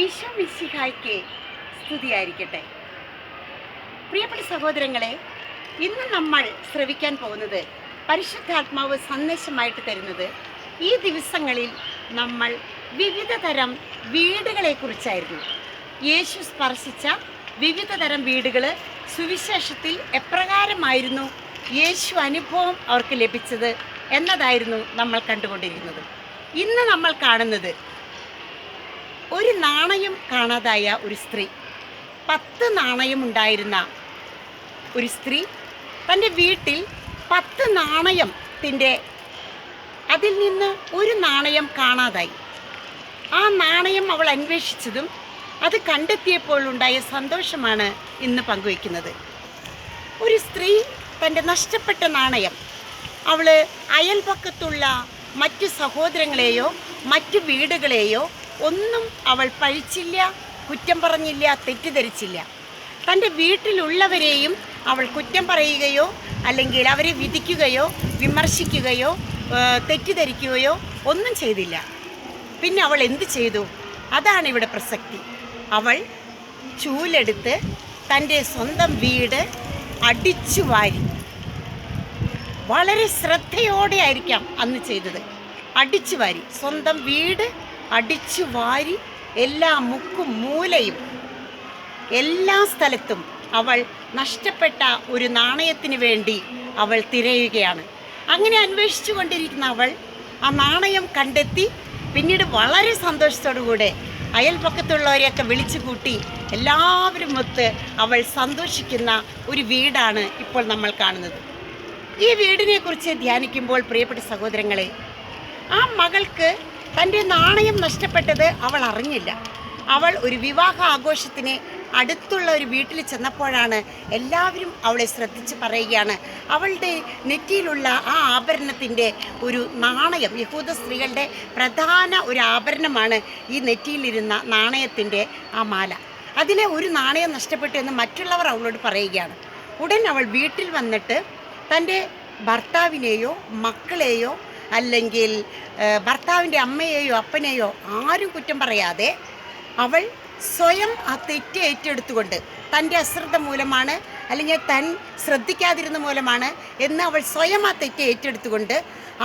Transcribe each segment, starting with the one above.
ഈശോ മിശിഹായ്ക്ക് സ്തുതിയായിരിക്കട്ടെ. പ്രിയപ്പെട്ട സഹോദരങ്ങളെ ഇന്ന് നമ്മൾ ശ്രവിക്കാൻ പോകുന്നത് പരിശുദ്ധാത്മാവ് സന്ദേശമായിട്ട് തരുന്നത് ഈ ദിവസങ്ങളിൽ നമ്മൾ വിവിധ തരം വീടുകളെക്കുറിച്ചായിരുന്നു. യേശു സ്പർശിച്ച വിവിധ തരം വീടുകൾ സുവിശേഷത്തിൽ എപ്രകാരമായിരുന്നു യേശു അനുഭവം അവർക്ക് ലഭിച്ചത് എന്നതായിരുന്നു നമ്മൾ കണ്ടുകൊണ്ടിരിക്കുന്നത്. ഇന്ന് നമ്മൾ കാണുന്നത് ഒരു നാണയം കാണാതായ ഒരു സ്ത്രീ. പത്ത് നാണയം ഉണ്ടായിരുന്ന ഒരു സ്ത്രീ തന്റെ വീട്ടിൽ പത്ത് നാണയത്തിന്റെ അതിൽ നിന്ന് ഒരു നാണയം കാണാതായി. ആ നാണയം അവൾ അന്വേഷിച്ചതും അത് കണ്ടെത്തിയപ്പോൾ ഉണ്ടായ സന്തോഷമാണ് ഇന്ന് പങ്കുവയ്ക്കുന്നത്. ഒരു സ്ത്രീ തന്റെ നഷ്ടപ്പെട്ട നാണയം അവൾ അയൽപക്കത്തുള്ള മറ്റു സഹോദരങ്ങളെയോ മറ്റു വീടുകളെയോ ഒന്നും അവൾ പഴിച്ചില്ല കുറ്റം പറഞ്ഞില്ല തെറ്റിദ്ധരിച്ചില്ല. തന്റെ വീട്ടിലുള്ളവരെയും അവൾ കുറ്റം പറയുകയോ അല്ലെങ്കിൽ അവരെ വിധിക്കുകയോ വിമർശിക്കുകയോ തെറ്റിദ്ധരിക്കുകയോ ഒന്നും ചെയ്തില്ല. പിന്നെ അവൾ എന്ത് ചെയ്തു? അതാണ് ഇവിടെ പ്രസക്തി. അവൾ ചൂലെടുത്ത് തന്റെ സ്വന്തം വീട് അടിച്ചു വാരി. വളരെ ശ്രദ്ധയോടെ ആയിരിക്കാം അന്ന് ചെയ്തത്. അടിച്ചു വാരി. സ്വന്തം വീട് അടിച്ചു വാരി എല്ലാ മുക്കും മൂലയും എല്ലാ സ്ഥലത്തും അവൾ നഷ്ടപ്പെട്ട ഒരു നാണയത്തിന് വേണ്ടി അവൾ തിരയുകയാണ്. അങ്ങനെ അന്വേഷിച്ചു കൊണ്ടിരിക്കുന്ന അവൾ ആ നാണയം കണ്ടെത്തി പിന്നീട് വളരെ സന്തോഷത്തോടുകൂടെ അയൽപക്കത്തുള്ളവരെയൊക്കെ വിളിച്ചു കൂട്ടി എല്ലാവരും ഒത്ത് അവൾ സന്തോഷിക്കുന്ന ഒരു വീടാണ് ഇപ്പോൾ നമ്മൾ കാണുന്നത്. ഈ വീടിനെക്കുറിച്ച് ധ്യാനിക്കുമ്പോൾ പ്രിയപ്പെട്ട സഹോദരങ്ങളെ ആ മകൾക്ക് തന്റെ നാണയം നഷ്ടപ്പെട്ടത് അവൾ അറിഞ്ഞില്ല. അവൾ ഒരു വിവാഹ ആഘോഷത്തിന് അടുത്തുള്ള ഒരു വീട്ടിൽ ചെന്നപ്പോഴാണ് എല്ലാവരും അവളെ ശ്രദ്ധിച്ച് പറയുകയാണ്. അവളുടെ നെറ്റിയിലുള്ള ആ ആഭരണത്തിന്റെ ഒരു നാണയം യഹൂദ സ്ത്രീകളുടെ പ്രധാന ഒരു ആഭരണമാണ് ഈ നെറ്റിയിലിരുന്ന നാണയത്തിന്റെ ആ മാല. അതിലെ ഒരു നാണയം നഷ്ടപ്പെട്ടു എന്ന് മറ്റുള്ളവർ അവളോട് പറയുകയാണ്. ഉടൻ അവൾ വീട്ടിൽ വന്നിട്ട് തന്റെ ഭർത്താവിനെയോ മക്കളെയോ അല്ലെങ്കിൽ ഭർത്താവിന്റെ അമ്മയെയോ അപ്പനെയോ ആരും കുറ്റം പറയാതെ അവൾ സ്വയം ആ തെറ്റ് ഏറ്റെടുത്തുകൊണ്ട് തന്റെ അശ്രദ്ധ മൂലമാണ് അല്ലെങ്കിൽ തൻ ശ്രദ്ധിക്കാതിരുന്ന മൂലമാണ് എന്ന് അവൾ സ്വയം ആ തെറ്റ് ഏറ്റെടുത്തുകൊണ്ട്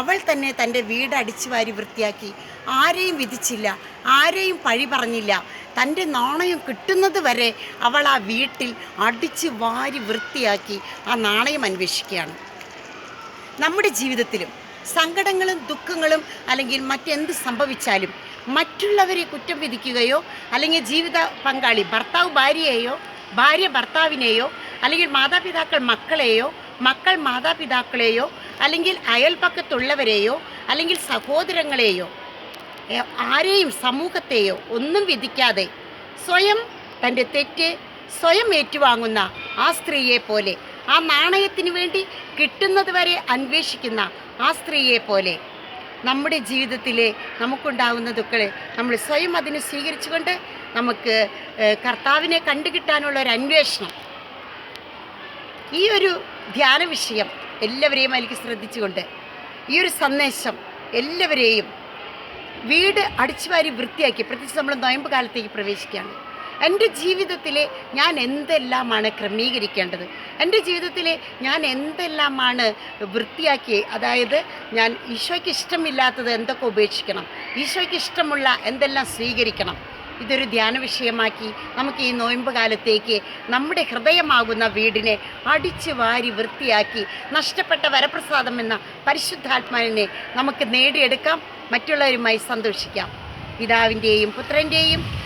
അവൾ തന്നെ തന്റെ വീട് അടിച്ചു വാരി വൃത്തിയാക്കി. ആരെയും വിധിച്ചില്ല ആരെയും പഴി പറഞ്ഞില്ല. തന്റെ നാണയം കിട്ടുന്നത് വരെ അവൾ ആ വീട്ടിൽ അടിച്ചു വാരി വൃത്തിയാക്കി ആ നാണയം അന്വേഷിക്കുകയാണ്. നമ്മുടെ ജീവിതത്തിലും സങ്കടങ്ങളും ദുഃഖങ്ങളും അല്ലെങ്കിൽ മറ്റെന്ത് സംഭവിച്ചാലും മറ്റുള്ളവരെ കുറ്റം വിധിക്കുകയോ അല്ലെങ്കിൽ ജീവിത പങ്കാളി ഭർത്താവ് ഭാര്യയെയോ ഭാര്യ ഭർത്താവിനെയോ അല്ലെങ്കിൽ മാതാപിതാക്കൾ മക്കളെയോ മക്കൾ മാതാപിതാക്കളെയോ അല്ലെങ്കിൽ അയൽപക്കത്തുള്ളവരെയോ അല്ലെങ്കിൽ സഹോദരങ്ങളെയോ ആരെയും സമൂഹത്തെയോ ഒന്നും വിധിക്കാതെ സ്വയം തന്റെ തെറ്റ് സ്വയം ഏറ്റുവാങ്ങുന്ന ആ സ്ത്രീയെ പോലെ ആ നാണയത്തിന് വേണ്ടി കിട്ടുന്നത് വരെ അന്വേഷിക്കുന്ന ആ സ്ത്രീയെ പോലെ നമ്മുടെ ജീവിതത്തിലെ നമുക്കുണ്ടാകുന്ന ദുഃഖങ്ങളെ നമ്മൾ സ്വയം അതിനെ സ്വീകരിച്ചുകൊണ്ട് നമുക്ക് കർത്താവിനെ കണ്ടുകിട്ടാനുള്ള ഒരു അന്വേഷണം. ഈ ഒരു ധ്യാന വിഷയം എല്ലാവരെയും എനിക്ക് ശ്രദ്ധിച്ചുകൊണ്ട് ഈ ഒരു സന്ദേശം എല്ലാവരെയും വീട് അടിച്ചുവാരി വൃത്തിയാക്കി പ്രത്യേകിച്ച് നമ്മൾ നോയമ്പ് കാലത്തേക്ക് പ്രവേശിക്കുകയാണ്. എന്റെ ജീവിതത്തിൽ ഞാൻ എന്തെല്ലാമാണ് ക്രമീകരിക്കേണ്ടത്? എന്റെ ജീവിതത്തിൽ ഞാൻ എന്തെല്ലാമാണ് വൃത്തിയാക്കി അതായത് ഞാൻ ഈശോയ്ക്ക് ഇഷ്ടമില്ലാത്തത് എന്തൊക്കെ ഉപേക്ഷിക്കണം? ഈശോയ്ക്ക് ഇഷ്ടമുള്ള എന്തെല്ലാം സ്വീകരിക്കണം? ഇതൊരു ധ്യാന വിഷയമാക്കി നമുക്ക് ഈ നോയമ്പ് കാലത്തേക്ക് നമ്മുടെ ഹൃദയമാകുന്ന വീടിനെ അടിച്ചു വാരി വൃത്തിയാക്കി നഷ്ടപ്പെട്ട വരപ്രസാദം എന്ന പരിശുദ്ധാത്മാവിനെ നമുക്ക് നേടിയെടുക്കാം. മറ്റുള്ളവരുമായി സന്തോഷിക്കാം. പിതാവിന്റെയും പുത്രന്റെയും